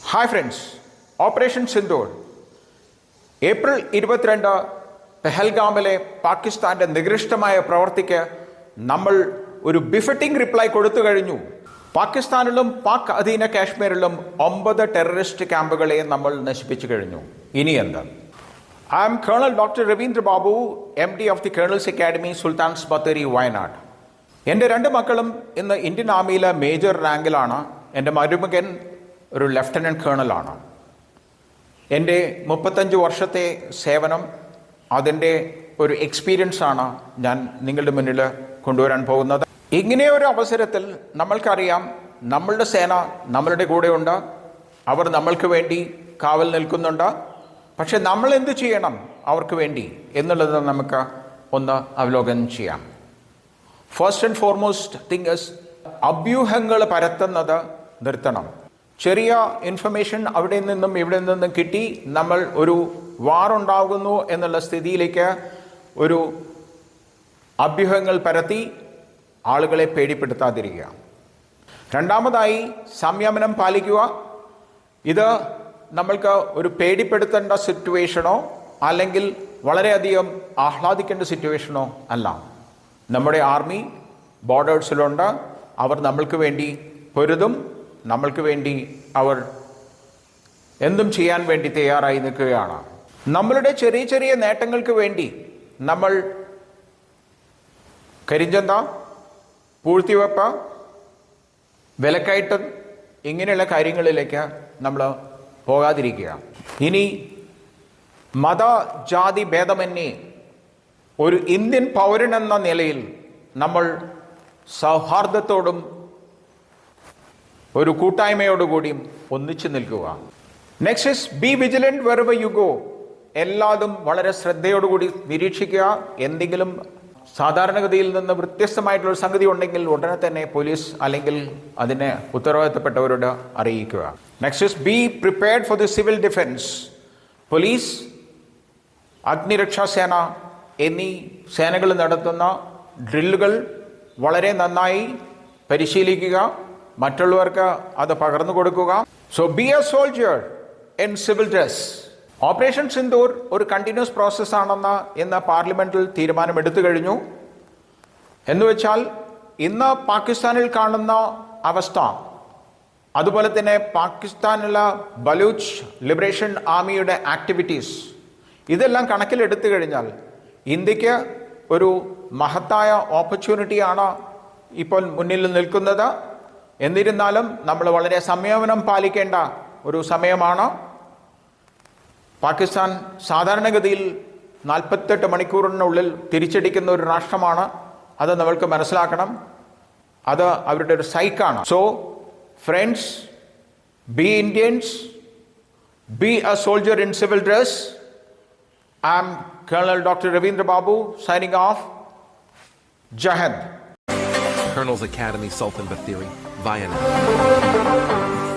Hi friends operation Sindoor April ഇരുപത്തിരണ്ട് പെഹൽഗാമിലെ പാകിസ്ഥാന്റെ നികൃഷ്ടമായ പ്രവർത്തിക്ക് നമ്മൾ ഒരു ബിഫിറ്റിംഗ് റിപ്ലൈ കൊടുത്തു കഴിഞ്ഞു. പാകിസ്ഥാനിലും പാക് അധീന കാശ്മീരിലും ഒമ്പത് ടെററിസ്റ്റ് ക്യാമ്പുകളെ നമ്മൾ നശിപ്പിച്ചു കഴിഞ്ഞു. ഇനി എന്താ? I am colonel doctor Ravindra Babu M D of the colonel's academy Sultans Bathery Wayanad എന്റെ രണ്ട് മക്കളും ഇന്ന് ഇന്ത്യൻ ആർമിയിലെ മേജർ റാങ്കിലാണ് എന്റെ മരുമകൻ ഒരു ലെഫ്റ്റനന്റ് കേണലാണ്. എന്റെ മുപ്പത്തഞ്ച് വർഷത്തെ സേവനം അതിന്റെ ഒരു എക്സ്പീരിയൻസാണ് ഞാൻ നിങ്ങളുടെ മുന്നിൽ കൊണ്ടുവരാൻ പോകുന്നത്. ഇങ്ങനെ ഒരു അവസരത്തിൽ നമ്മൾക്കറിയാം നമ്മളുടെ സേന നമ്മളുടെ കൂടെയുണ്ട്. അവർ നമ്മൾക്ക് വേണ്ടി കാവൽ നിൽക്കുന്നുണ്ട്. പക്ഷെ നമ്മൾ എന്ത് ചെയ്യണം അവർക്ക് വേണ്ടി എന്നുള്ളത് നമുക്ക് ഒന്ന് അവലോകനം ചെയ്യാം. ഫസ്റ്റ് ആൻഡ് ഫോർമോസ്റ്റ് തിങ്സ് അഭ്യൂഹങ്ങൾ പരത്തുന്നത് നിർത്തണം. ചെറിയ ഇൻഫർമേഷൻ അവിടെ നിന്നും ഇവിടെ നിന്നും കിട്ടി. നമ്മൾ ഒരു വാറുണ്ടാകുന്നു എന്നുള്ള സ്ഥിതിയിലേക്ക് ഒരു അഭ്യൂഹങ്ങൾ പരത്തി ആളുകളെ പേടിപ്പെടുത്താതിരിക്കുക. രണ്ടാമതായി സംയമനം പാലിക്കുക. ഇത് നമ്മൾക്ക് ഒരു പേടിപ്പെടുത്തേണ്ട സിറ്റുവേഷനോ അല്ലെങ്കിൽ വളരെയധികം ആഹ്ലാദിക്കേണ്ട സിറ്റുവേഷനോ അല്ല. നമ്മുടെ ആർമി ബോർഡേഴ്സിലുണ്ട് അവർ നമ്മൾക്ക് വേണ്ടി പൊരുതും. നമ്മൾക്ക് വേണ്ടി അവർ എന്തും ചെയ്യാൻ വേണ്ടി തയ്യാറായി നിൽക്കുകയാണ്. നമ്മളുടെ ചെറിയ ചെറിയ നേട്ടങ്ങൾക്ക് വേണ്ടി നമ്മൾ കരിഞ്ചന്ത പൂഴ്ത്തിവെപ്പ് വിലക്കയറ്റം ഇങ്ങനെയുള്ള കാര്യങ്ങളിലേക്ക് നമ്മൾ പോകാതിരിക്കുക ഇനി മത ജാതി ഭേദമന്യേ ഒരു ഇന്ത്യൻ പൗരൻ എന്ന നിലയിൽ നമ്മൾ സൗഹാർദ്ദത്തോടും ഒരു കൂട്ടായ്മയോടുകൂടിയും ഒന്നിച്ചു നിൽക്കുക. Next is be vigilant wherever you go എല്ലാതും വളരെ ശ്രദ്ധയോടുകൂടി നിരീക്ഷിക്കുക. എന്തെങ്കിലും സാധാരണഗതിയിൽ നിന്ന് വ്യത്യസ്തമായിട്ടുള്ള സംഗതി ഉണ്ടെങ്കിൽ ഉടനെ തന്നെ പോലീസ് അല്ലെങ്കിൽ അതിന് ഉത്തരവാദിത്തപ്പെട്ടവരോട് അറിയിക്കുക. Next is be prepared for the civil defence police അഗ്നിരക്ഷാ സേന എന്നീ സേനകൾ നടത്തുന്ന ഡ്രില്ലുകൾ വളരെ നന്നായി പരിശീലിക്കുക. മറ്റുള്ളവർക്ക് അത് പകർന്നു കൊടുക്കുക. So be a soldier in civil dress operation Sindoor ഒരു കണ്ടിന്യൂസ് പ്രോസസ് ആണെന്ന് ഇന്ന് പാർലമെന്റിൽ തീരുമാനമെടുത്തു കഴിഞ്ഞു. എന്നുവെച്ചാൽ ഇന്ന് പാകിസ്ഥാനിൽ കാണുന്ന അവസ്ഥ അതുപോലെ തന്നെ പാകിസ്ഥാനിലെ ബലൂച്ച് ലിബറേഷൻ ആർമിയുടെ ആക്ടിവിറ്റീസ് ഇതെല്ലാം കണക്കിലെടുത്തു കഴിഞ്ഞാൽ ഇന്ത്യയ്ക്ക് ഒരു മഹത്തായ ഓപ്പർച്യൂണിറ്റിയാണ് ഇപ്പോൾ മുന്നിൽ നിൽക്കുന്നത്. എന്നിരുന്നാലും നമ്മൾ വളരെ സംയമനം പാലിക്കേണ്ട ഒരു സമയമാണ്. പാകിസ്ഥാൻ സാധാരണഗതിയിൽ നാൽപ്പത്തെട്ട് മണിക്കൂറിനുള്ളിൽ തിരിച്ചടിക്കുന്ന ഒരു രാഷ്ട്രമാണ്. അത് നമ്മൾക്ക് മനസ്സിലാക്കണം. അത് അവരുടെ ഒരു സൈക്കാണ്. So friends be Indians be a soldier in civil dress I am colonel doctor Ravindra Babu signing off ജഹദ് Colonel's Academy, Sultan Bathiri, Vienna.